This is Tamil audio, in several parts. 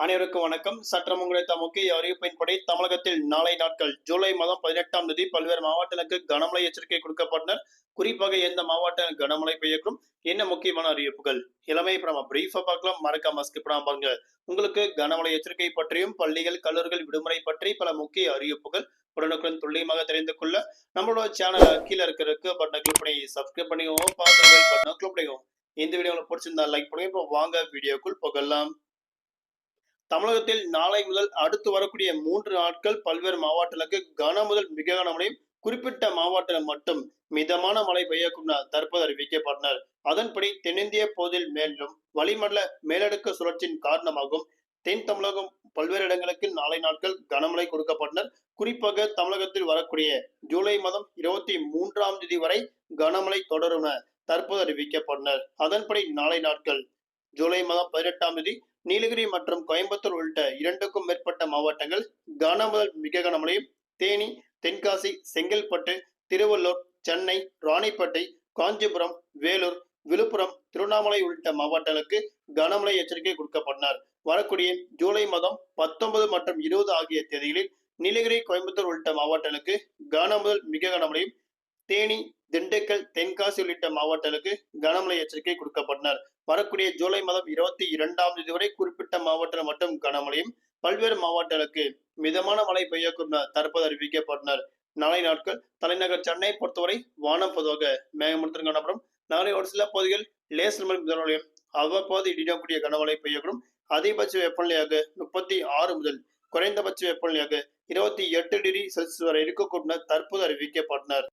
அனைவருக்கும் வணக்கம். சற்றம் கிடைத்த முக்கிய அறிவிப்பின்படி தமிழகத்தில் நாளை நாட்கள் ஜூலை மாதம் பதினெட்டாம் தேதி பல்வேறு மாவட்டங்களுக்கு கனமழை எச்சரிக்கை கொடுக்கப்பட்டனர். குறிப்பாக எந்த மாவட்டம் கனமழை பெய்யக்கும் என்ன முக்கியமான அறிவிப்புகள்? இளமை இப்ப நம்ம பார்க்கலாம். மறக்காம ஸ்கிப் பாருங்க உங்களுக்கு கனமழை எச்சரிக்கை பற்றியும் பள்ளிகள் கல்லூரிகள் விடுமுறை பற்றி பல முக்கிய அறிவிப்புகள் உடனுக்குடன் துல்லியமாக தெரிந்து கொள்ள நம்மளோட சேனல் கீழே இருக்கிறதுக்கு பட்டனை கிளிக் பண்ணி சப்ஸ்கிரைப் பண்ணிக்கோங்க. பார்த்து பட்டனை கிளிக் பண்ணிக்கோங்க. இந்த வீடியோ உங்களுக்கு பிடிச்சிருந்தா லைக் பண்ணுங்க. இப்போ வாங்க வீடியோக்குள் போகலாம். தமிழகத்தில் நாளை முதல் அடுத்து வரக்கூடிய மூன்று நாட்கள் பல்வேறு மாவட்டங்களுக்கு கன முதல் மிக கனமழையும் குறிப்பிட்ட மாவட்டத்தில் மட்டும் மிதமான மழை பெய்யக்கும் தற்போது அறிவிக்கப்பட்டனர் அதன்படி தென்னிந்திய பகுதியில் மேலும் வளிமண்டல மேலடுக்கு சுழற்சியின் காரணமாகவும் தென் தமிழகம் பல்வேறு இடங்களுக்கு நாளை நாட்கள் கனமழை கொடுக்கப்பட்டனர் குறிப்பாக தமிழகத்தில் வரக்கூடிய ஜூலை மாதம் இருபத்தி மூன்றாம் தேதி வரை கனமழை தொடரும் தற்போது அறிவிக்கப்பட்டனர் அதன்படி நாளை நாட்கள் ஜூலை மாதம் பதினெட்டாம் தேதி நீலகிரி மற்றும் கோயம்புத்தூர் உள்ளிட்ட இரண்டுக்கும் மேற்பட்ட மாவட்டங்கள் கன முதல் மிக கனமழையும் தேனி தென்காசி செங்கல்பட்டு திருவள்ளூர் சென்னை ராணிப்பேட்டை காஞ்சிபுரம் வேலூர் விழுப்புரம் திருவண்ணாமலை உள்ளிட்ட மாவட்டங்களுக்கு கனமழை எச்சரிக்கை கொடுக்கப்பட்டனர். வரக்கூடிய ஜூலை மாதம் பத்தொன்பது மற்றும் இருபது ஆகிய தேதிகளில் நீலகிரி கோயம்புத்தூர் உள்ளிட்ட மாவட்டங்களுக்கு கன முதல் மிக கனமழையும் தேனி திண்டுக்கல் தென்காசி உள்ளிட்ட மாவட்டங்களுக்கு கனமழை எச்சரிக்கை கொடுக்கப்பட்டனர். வரக்கூடிய ஜூலை மாதம் இருபத்தி இரண்டாம் தேதி வரை குறிப்பிட்ட மாவட்டத்தில் மட்டும் கனமழையும் பல்வேறு மாவட்டங்களுக்கு மிதமான மழை பெய்யக்கூடும் தற்போது அறிவிக்கப்பட்டனர் நாளை நாட்கள் தலைநகர் சென்னை பொறுத்தவரை வானம் பொதுவாக மேகமூட்டத்துடன் காணப்படும். நகரின் ஒரு சில பகுதிகள் லேசர் மழை மிதமழையும் அவ்வப்போது இடிடக்கூடிய கனமழை பெய்யக்கூடும். அதிகபட்ச வெப்பநிலையாக முப்பத்தி ஆறு முதல் குறைந்தபட்ச வெப்பநிலையாக இருபத்தி எட்டு டிகிரி செல்சியஸ் வரை இருக்கக்கூடும் தற்போது அறிவிக்கப்பட்டனர்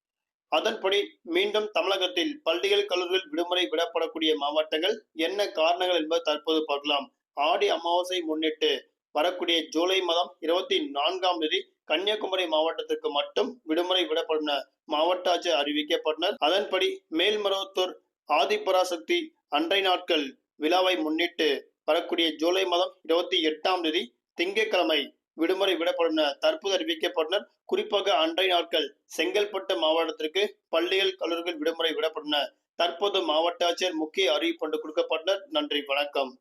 அதன்படி மீண்டும் தமிழகத்தில் பள்ளிகள் கல்லூரிகள் விடுமுறை விடப்படக்கூடிய மாவட்டங்கள் என்ன காரணங்கள் என்பது தற்போது பார்க்கலாம். ஆடி அமாவாசை முன்னிட்டு வரக்கூடிய ஜூலை மாதம் இருபத்தி நான்காம் தேதி கன்னியாகுமரி மாவட்டத்திற்கு மட்டும் விடுமுறை விடப்படும் மாவட்ட ஆட்சியர் அறிவிக்கப்பட்டனர். அதன்படி மேல்மருவத்தூர் ஆதிபராசக்தி அன்றை நாட்கள் விழாவை முன்னிட்டு வரக்கூடிய ஜூலை மாதம் இருபத்தி எட்டாம் தேதி திங்கட்கிழமை விடுமுறை விடப்படும் தற்போது அறிவிக்கப்பட்டனர். குறிப்பாக அன்றைய நாட்கள் செங்கல்பட்டு மாவட்டத்திற்கு பள்ளிகள் கல்லூரிகள் விடுமுறை விடப்படும் தற்போது மாவட்ட ஆட்சியர் முக்கிய அறிவிப்பு கொண்டு கொடுக்கப்பட்டனர். நன்றி வணக்கம்.